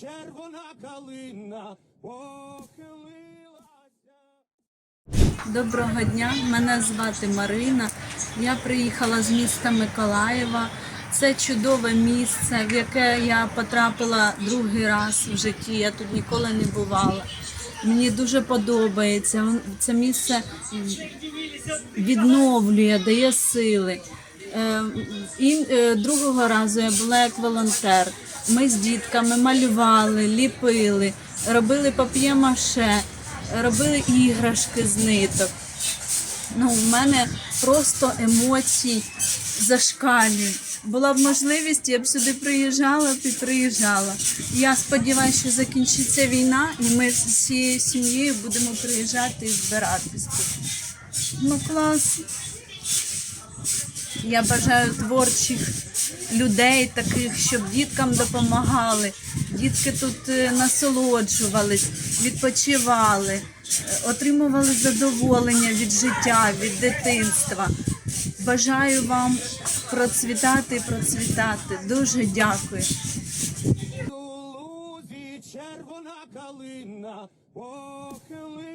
червона калина похилилася. Доброго дня, мене звати Марина. Я приїхала з міста Миколаєва. Це чудове місце, в яке я потрапила другий раз в житті. Я тут ніколи не бувала. Мені дуже подобається. Це місце відновлює, дає сили. Е, І е, другого разу я була як волонтер. Ми з дітками малювали, ліпили, робили пап'є-маше, робили іграшки з ниток. Ну, в мене просто емоцій зашкалюють. Була б можливість, я б сюди приїжджала б і приїжджала. Я сподіваюся, що закінчиться війна, і ми з всією сім'єю будемо приїжджати і збиратись. Ну клас. Я бажаю творчих людей, таких, щоб діткам допомагали. Дітки тут е, насолоджувались, відпочивали, е, отримували задоволення від життя, від дитинства. Бажаю вам процвітати і процвітати. Дуже дякую. Червона калина похилилася.